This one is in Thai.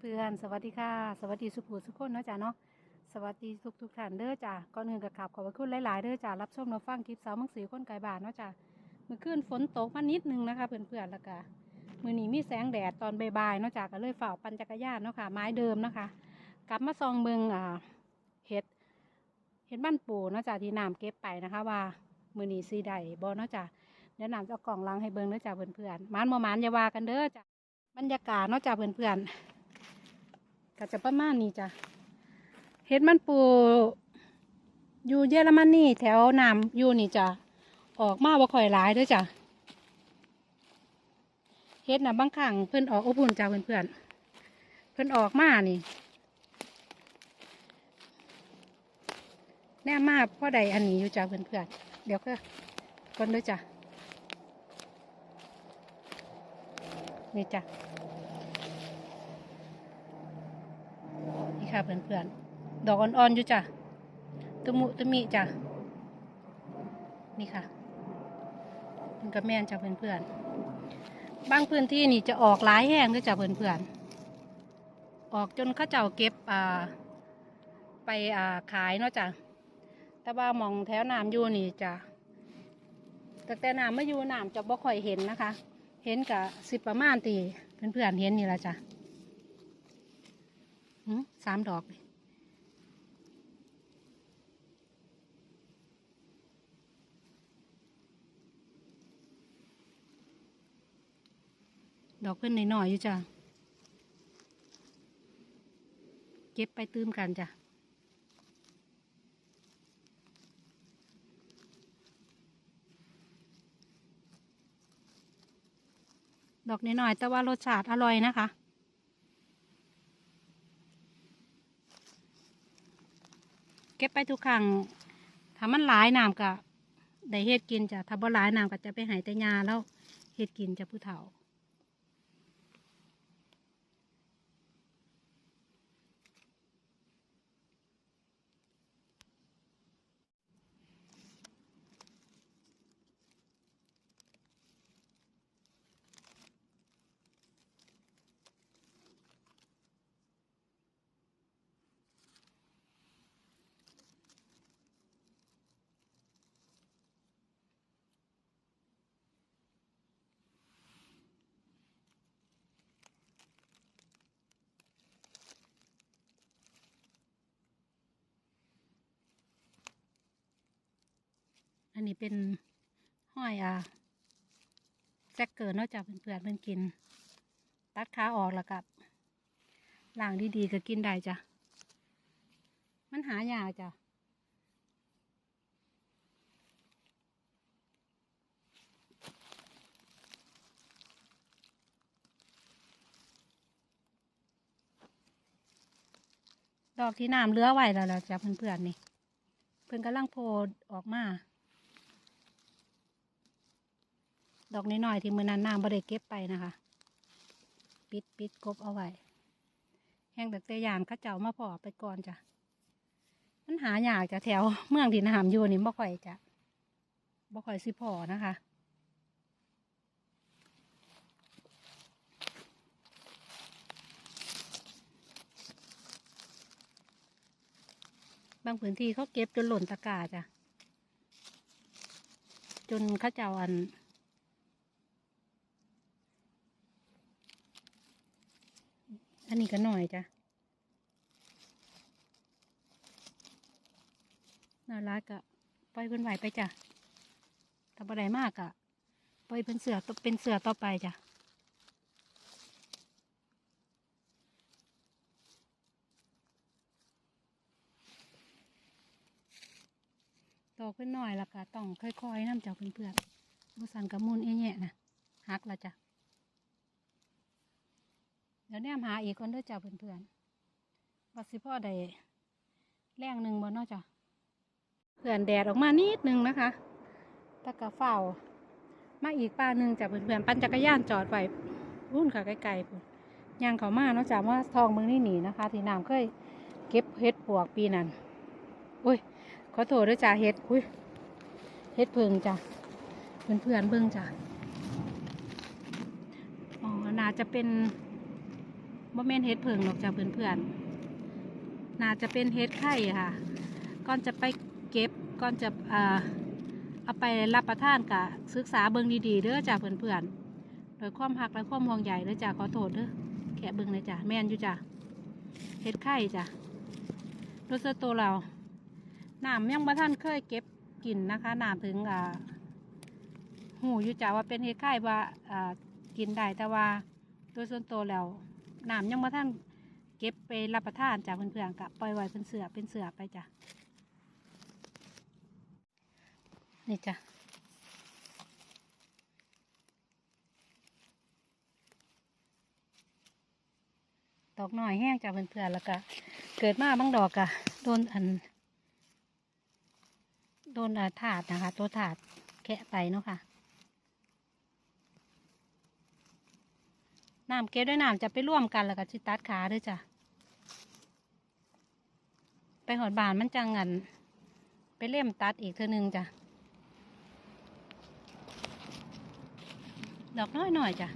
เพื่อนๆ สวัสดีค่ะ สวัสดีสุภูสุขคนเนาะจ้ะเนาะ สวัสดีทุกทุกท่านเด้อจ้ะก่อนอื่นกับขับขอบคุณหลายๆเด้อจ้ะรับชมรับฟังคลิปสาวมังสีคนไก่บานเนาะจ้ะเมื่อคืนฝนตกมานิดนึงนะคะเพื่อนๆแล้วก็มือนี้มีแสงแดดตอนบ่ายๆเนาะจ้ะก็เลยฝ่าปั่นจักรยานเนาะค่ะ ไม้เดิมนะคะ กลับมาซองเบิงอ่าเห็ดเห็ดบ้านปูเนาะจ้ะที่น้ำเก็บไปนะคะ ว่ามือนี้สีใดบ่เนาะจ้ะเดี๋ยวน้ำจะเอากล่องล้างให้เบิงเด้อจ้ะเพื่อนๆมานบ่หมานอย่าว่ากันเด้อจ้ะบรรยากาศเนาะจ้ะเพื่อนๆ ก็จะประมาณนี้จ้ะเฮ็ดมันปูอยู่เยอรมนีแถวน้ำอยู่นี่จ้ะออกมาบ่ค่อยหลายด้วยจ้ะเฮ็ดนะบางครั้งเพิ่อนออกอบอุ่นจ้ะเพื่อนๆเพิ่อนออกมานี่แน่มากพ่อใดอันนี้อยู่จ้ะเพื่อนๆเดี๋ยวก็คนด้วยจ้ะนี่จ้ะ ค่ะเพื่อนๆ ดอกอ่อนๆอยู่จ้ะตะมุตะมิจ้ะ นี่ค่ะเป็นกระแมนจ้ะเพื่อนๆ บางพื้นที่นี่จะออกหลายแห้งด้วยจ้ะเพื่อนๆ ออกจนข้าเจ้าเก็บอ่าไปอ่าขายเนาะจ้ะ แต่ว่ามองแถวน้ำอยู่นี่จ้ะแต่แต่น้ำไม่อยู่น้ำจะบ่ค่อยเห็นนะคะ เห็นกะสิบประมาณตีเพื่อนๆเห็นนี่ละจ้ะ สามดอกดอกเพิ่นน่อยๆอยู่จ้ะ เก็บไปตื้มกันจ้ะ ดอกน้อยๆแต่ว่ารสชาติอร่อยนะคะ ก็บไปทุกครั้งถ้ามันหลายน้ำก็ได้เฮ็ดกินจ้ะถ้าบ่หลายน้ำก็จะไปหายแต่ยาแล้วเฮ็ดกินจะผู้เฒ่า อันนี้เป็นห้อยอะแจ็คเกิร์นอกจากเพื่อนๆเพิ่นกิน ตัดขาออกแล้วกับล้างดีๆก็กินได้จ้ะ มันหายากจ้ะดอกที่น้ำเลือไว้แล้วล่ะจ้ะเพื่อนๆนี่ เพิ่อนกำลังโพดออกมา ดอกน้อยๆที่มือนั้นน้ำบ่ได้เก็บไปนะคะ ปิดปิดกบเอาไว้แห้งแต่เตยานเข้าเจ้ามาพอไปก่อนจ้ะมันหายากจะแถวเมืองที่น้ำอยู่นี่บ่ค่อยจะบ่ค่อยสิพอนะคะบางพื้นที่เขาเก็บจนหล่นตะกร้าจ้ะ จนข้าเจ้าอัน อันนี้ก็หน่อยจ้ะน่ารักอะปล่อยเพิ่นไหวไปจ้ะถ้าบ่ได้มากอะปล่อยเป็นเสือต่อเป็นเสือต่อไปจ้ะดอกเพิ่นน้อยละก็ต้องค่อยๆน้ำเจ้าเพื่อนๆบ่สั่นกระมุนเอแยะนะหักละจ้ะ ดี๋ยวแนมหาอีกคนเด้อจ้าเพื่อนๆว่าสิพ่อใดแรงหนึ่งบ่เนาะจ้ะเพื่อนแดดออกมานิดนึงนะคะตะกะเฝ้า มาอีกป้าหนึ่งจ้ะเพื่อนๆปั่นจักรยานจอดไว้รุ่นค่ะไกลๆพุ่นยางเขามาเนาะจ้ะว่าทองเมืองนี่หนีนะคะ ที่น้ำเคยเก็บเห็ดปวกปีนั้นอุ้ยขอโทษด้วยจ้าเฮ็ดอุ้ยเฮ็ดเพิงจ้ะเพื่อนเพื่อนๆเบิ่งจ้ะอ๋อน่าจะเป็น บ่แม่นเฮ็ดเพิงหรอกจ้ะเพื่อนๆน่าจะเป็นเฮ็ดไข่ค่ะ ก่อนจะไปเก็บก่อนจะเอ่อเอาไปรับประทานกะศึกษาเบิ่งดีๆเด้อจ้ะเพื่อนๆโดยความหักและความห่วงใยเด้อจ้ะขอโทษเด้อแค่เบิ่งเลยจ้ะแม่นอยู่จ้ะเฮ็ดไข่จ้ะโดยส่วนตัวเราน้ำยังบ่ท่านเคยเก็บกินนะคะน้ำถึงอ่าหูอยู่จ้ะว่าเป็นเฮ็ดไข่ว่าอ่ากินได้แต่ว่าโดยส่วนตัวแล้ว น้ำยังบ่ท่านเก็บไปรับประทานจ้ะเพื่อนๆกะปล่อยไว้เป็นเสือเป็นเสือไปจ้ะนี่จ้ะดอกหน่อยแห้งจากเพื่อนๆแล้วก็เกิดมาบางดอกกะโดนอัน โดนอาถาดนะคะ ตัวถาดแคะไปเนาะค่ะ น้ำเก็บด้วยน้ำจะไปร่วมกันแล้วก็จิตัดขาด้วยจ้ะ ไปหอดบานมันจังงันไปเล่มตัดอีกเธอหนึ่งจ้ะ ดอกน้อยหน่อยจ้ะ